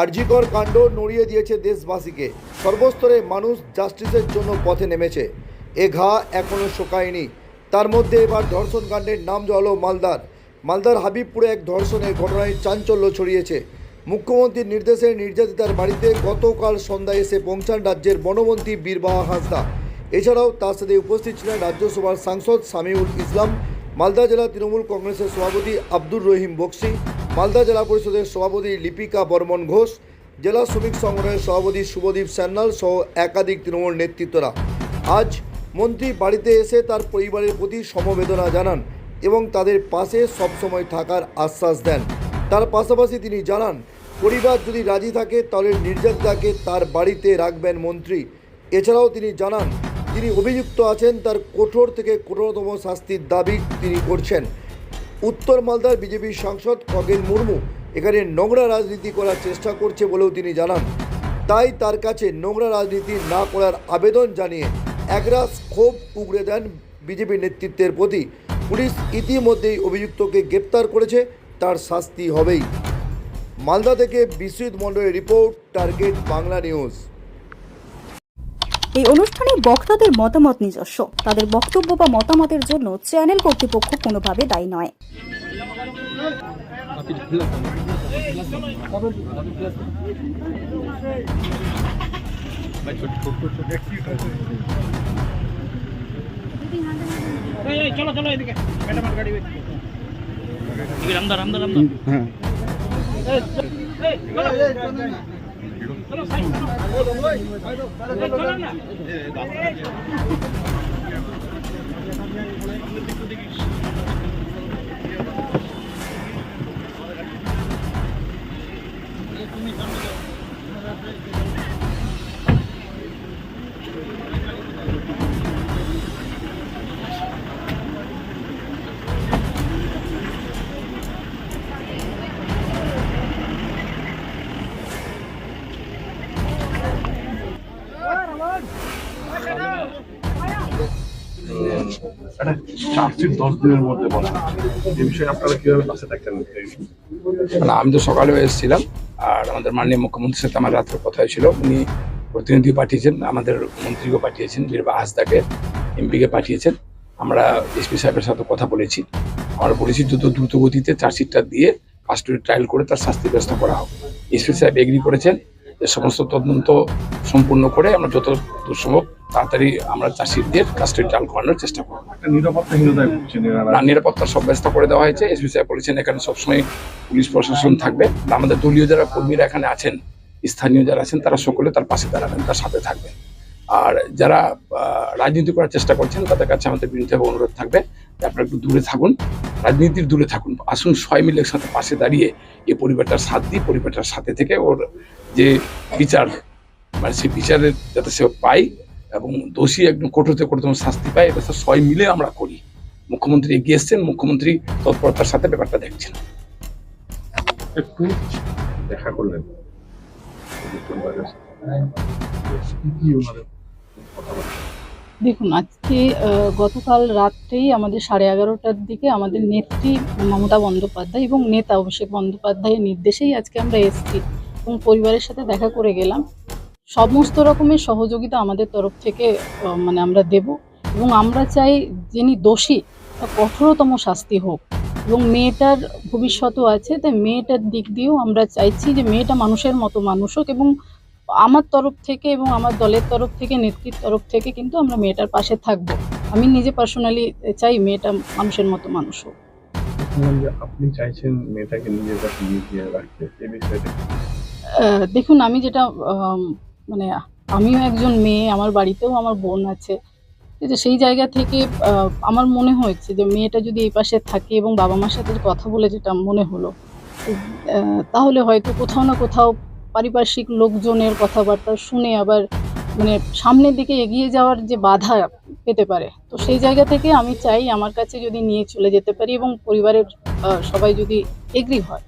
আরজিকর কাণ্ড নড়িয়ে দিয়েছে দেশবাসীকে। সর্বস্তরে মানুষ জাস্টিসের জন্য পথে নেমেছে। এ ঘা এখনও শোকায়নি। তার মধ্যে এবার ধর্ষণ কাণ্ডের নাম জড়ালো মালদার। মালদার হাবিবপুরে এক ধর্ষণের ঘটনায় চাঞ্চল্য ছড়িয়েছে। মুখ্যমন্ত্রীর নির্দেশে নির্যাতিতার বাড়িতে গতকাল সন্ধ্যায় এসে পৌঁছান রাজ্যের বনমন্ত্রী বীরবাহা হাঁসদা। এছাড়াও তার সাথে উপস্থিত ছিলেন রাজ্যসভার সাংসদ সামিউল ইসলাম, মালদা জেলা তৃণমূল কংগ্রেসের সভাপতি আব্দুর রহিম বক্সি মালদা জেলা পরিষদের সভাপতি লিপিকা বর্মন ঘোষ, জেলা শ্রমিক সংগঠনের সভাপতি শুভদীপ সান্যাল সহ একাধিক তৃণমূল নেতৃত্বরা। আজ মন্ত্রী বাড়িতে এসে তার পরিবারের প্রতি সমবেদনা জানান এবং তাদের পাশে সবসময় থাকার আশ্বাস দেন। তার পাশাপাশি তিনি জানান, পরিবার যদি রাজি থাকে তাহলে নির্যাতিতাকে তার বাড়িতে রাখবেন মন্ত্রী। এছাড়াও তিনি জানান, তিনি অভিযুক্ত আছেন তার কঠোর থেকে কঠোরতম শাস্তির দাবি তিনি করছেন। উত্তর মালদার বিজেপির সাংসদ খগেন মুর্মু এখানে নোংরা রাজনীতি করার চেষ্টা করছে বলেও তিনি জানান। তাই তার কাছে নোংরা রাজনীতি না করার আবেদন জানিয়ে একরাশ ক্ষোভ উগড়ে দেন বিজেপি নেতৃত্বের প্রতি। পুলিশ ইতিমধ্যেই অভিযুক্তকে গ্রেপ্তার করেছে, তার শাস্তি হবেই। মালদা থেকে বিশ্বজিৎ মণ্ডলের রিপোর্ট, টার্গেট বাংলা নিউজ। এই অনুষ্ঠানে বক্তাদের মতামত নিজস্ব। তাদের বক্তব্য বা মতামতের জন্য চ্যানেল কর্তৃপক্ষ কোনোভাবে দায়ী নয়। এই, এই, চলো চলো এদিকে। গাড়ি এদিকে এদিকে রামদা রামদা রামদা এই, একটা চার্জশিট দশ দিনের মধ্যে বলা এই বিষয়ে আপনারা কীভাবে পাশে থাকতেন? না, আমি তো সকালেও এসেছিলাম, আর আমাদের মাননীয় মুখ্যমন্ত্রীর সাথে আমার রাত্রে কথা হয়েছিল। উনি প্রতিনিধি পাঠিয়েছেন, আমাদের মন্ত্রীকে পাঠিয়েছেন বীরবা হাসদাকে এমপিকে পাঠিয়েছেন। আমরা এসপি সাহেবের সাথে কথা বলেছি। আমরা বলেছি দ্রুত দ্রুত গতিতে চার্জশিটটা দিয়ে কাস্টডি ট্রায়াল করে তার শাস্তি ব্যবস্থা করা হোক। এসপি সাহেব এগ্রি করেছেন যে সমস্ত তদন্ত সম্পূর্ণ করে আমরা যত সম্ভব তাড়াতাড়ি আমরা চাষিদের কাস্টডি ট্রায়াল করানোর চেষ্টা করব। নিরাপত্তাহীনতায় না নিরাপত্তার সব ব্যবস্থা করে দেওয়া হয়েছে। এসপি সাহেব বলেছেন এখানে সবসময় পুলিশ প্রশাসন থাকবে। আমাদের দলীয় যারা কর্মীরা এখানে আছেন স্থানীয় যারা আছেন তারা সকলে তার পাশে দাঁড়াবেন তার সাথে থাকবেন। আর যারা রাজনীতি করার চেষ্টা করছেন তাদের কাছে আমাদের বিরুদ্ধে অনুরোধ থাকবে যে আপনারা একটু দূরে থাকুন রাজনীতির দূরে থাকুন। আসুন সবাই মিলে একসাথে পাশে দাঁড়িয়ে এই পরিবারটার সাথ দিয়ে পরিবারটার সাথে থেকে ওর যে বিচার মানে সেই বিচারের যাতে সে পায় এবং দোষী একদম কঠোরতে কঠোরতম শাস্তি পায় এটা তো সবাই মিলে আমরা করি। মুখ্যমন্ত্রী এগিয়ে এসছেন মুখ্যমন্ত্রী তৎপরতার সাথে ব্যাপারটা দেখছেন। একটু দেখা করলেন। দেখুন আজকে গতকাল রাত্রেই আমাদের সাড়ে এগারোটার দিকে আমাদের নেত্রী মমতা বন্দ্যোপাধ্যায় এবং নেতা অভিষেক বন্দ্যোপাধ্যায়ের নির্দেশেই আজকে আমরা এসেছি এবং পরিবারের সাথে দেখা করে গেলাম। সমস্ত রকমের সহযোগিতা আমাদের তরফ থেকে মানে আমরা দেব। এবং আমরা চাই যিনি দোষী কঠোরতম শাস্তি হোক। এবং মেয়েটার ভবিষ্যতও আছে তাই মেয়েটার দিক দিয়েও আমরা চাইছি যে মেয়েটা মানুষের মতো মানুষ হোক এবং আমার তরফ থেকে এবং আমার দলের তরফ থেকে নেত্রীর তরফ থেকে কিন্তু আমরা মেয়েটার পাশে থাকব। আমি নিজে পার্সোনালি চাই মেয়েটা মানুষের মতো মানুষ হোক। আপনি চাইছেন মেয়েটাকে নিজের কাছে নিয়ে রাখতে এই বিষয়টা দেখুন আমি যেটা মানে আমিও একজন মেয়ে, আমার বাড়িতেও আমার বোন আছে। আছে সেই জায়গা থেকে আমার মনে হয়েছে যে মেয়েটা যদি এই পাশে থাকে এবং বাবা মার সাথে কথা বলে যেটা মনে হলো তাহলে হয়তো কোথাও না কোথাও পারিপার্শ্বিক লোকজনের কথাবার্তা শুনে আবার মানে সামনের দিকে এগিয়ে যাওয়ার যে বাধা পেতে পারে। তো সেই জায়গা থেকে আমি চাই আমার কাছে যদি নিয়ে চলে যেতে পারি এবং পরিবারের সবাই যদি এগ্রি হয়।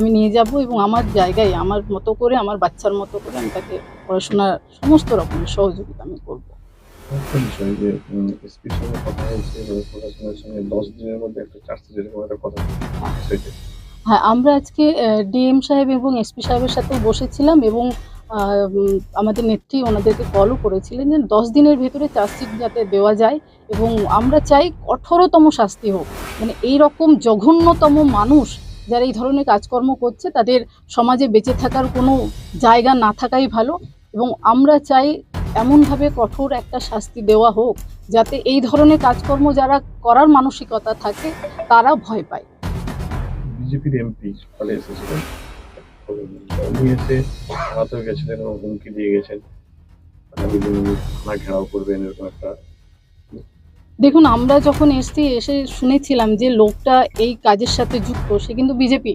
আমি নিয়ে যাব এবং আমার জায়গায় আমার মতো করে আমার বাচ্চার মতো করে আমি তাকে পড়াশোনার সমস্ত রকমের সহযোগিতা আমি করব। হ্যাঁ আমরা আজকে ডিএম সাহেব এবং এসপি সাহেবের সাথে বসেছিলাম এবং আমাদের নেত্রী ওনাদেরকে কলও করেছিলেন যে দশ দিনের ভেতরে চার্জশিট যাতে দেওয়া যায় এবং আমরা চাই কঠোরতম শাস্তি হোক। মানে এই রকম জঘন্যতম মানুষ যারা এই ধরনের কাজকর্ম করছে, তাদের সমাজে বেঁচে থাকার কোনো জায়গা না থাকাই ভালো এবং আমরা চাই এমনভাবে কঠোর একটা শাস্তি দেওয়া হোক যাতে এই ধরনের কাজকর্ম যারা করার মানসিকতা থাকে, তারা ভয় পায়। বিজেপির এমপি ফলে এসেছিলেন উনি এসে থানাতেও গেছিলেন এবং হুমকি দিয়ে গেছেন। থানা ঘেরাও করবেন, এরকম একটা দেখুন, আমরা যখন এসছি, এসে শুনেছিলাম যে লোকটা এই কাজের সাথে যুক্ত, সে কিন্তু বিজেপি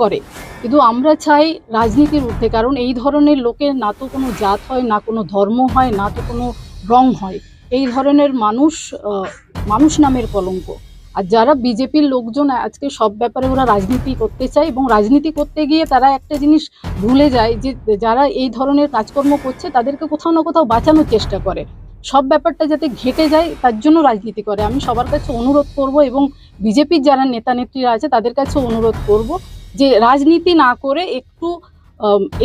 করে। কিন্তু আমরা চাই রাজনীতির ঊর্ধ্বে, কারণ এই ধরনের লোকের না তো কোনো জাত হয়, না কোনো ধর্ম হয়, না তো কোনো রং হয়। এই ধরনের মানুষ মানুষ নামের কলঙ্ক। আর যারা বিজেপির লোকজন, আজকে সব ব্যাপারে ওরা রাজনীতি করতে চায় এবং রাজনীতি করতে গিয়ে তারা একটা জিনিস ভুলে যায় যে, যারা এই ধরনের কাজকর্ম করছে, তাদেরকে কোথাও না কোথাও বাঁচানোর চেষ্টা করে। সব ব্যাপারটা যাতে ঘেটে যায়, তার জন্য রাজনীতি করে। আমি সবার কাছে অনুরোধ করব এবং বিজেপির যারা নেতা নেত্রীরা আছে, তাদের কাছে অনুরোধ করব যে রাজনীতি না করে একটু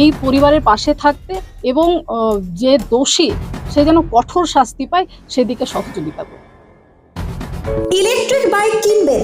এই পরিবারের পাশে থাকতে এবং যে দোষী, সে যেন কঠোর শাস্তি পায়, সেদিকে সহযোগিতা করবে ইলেকট্রিক বাইক কিনবেন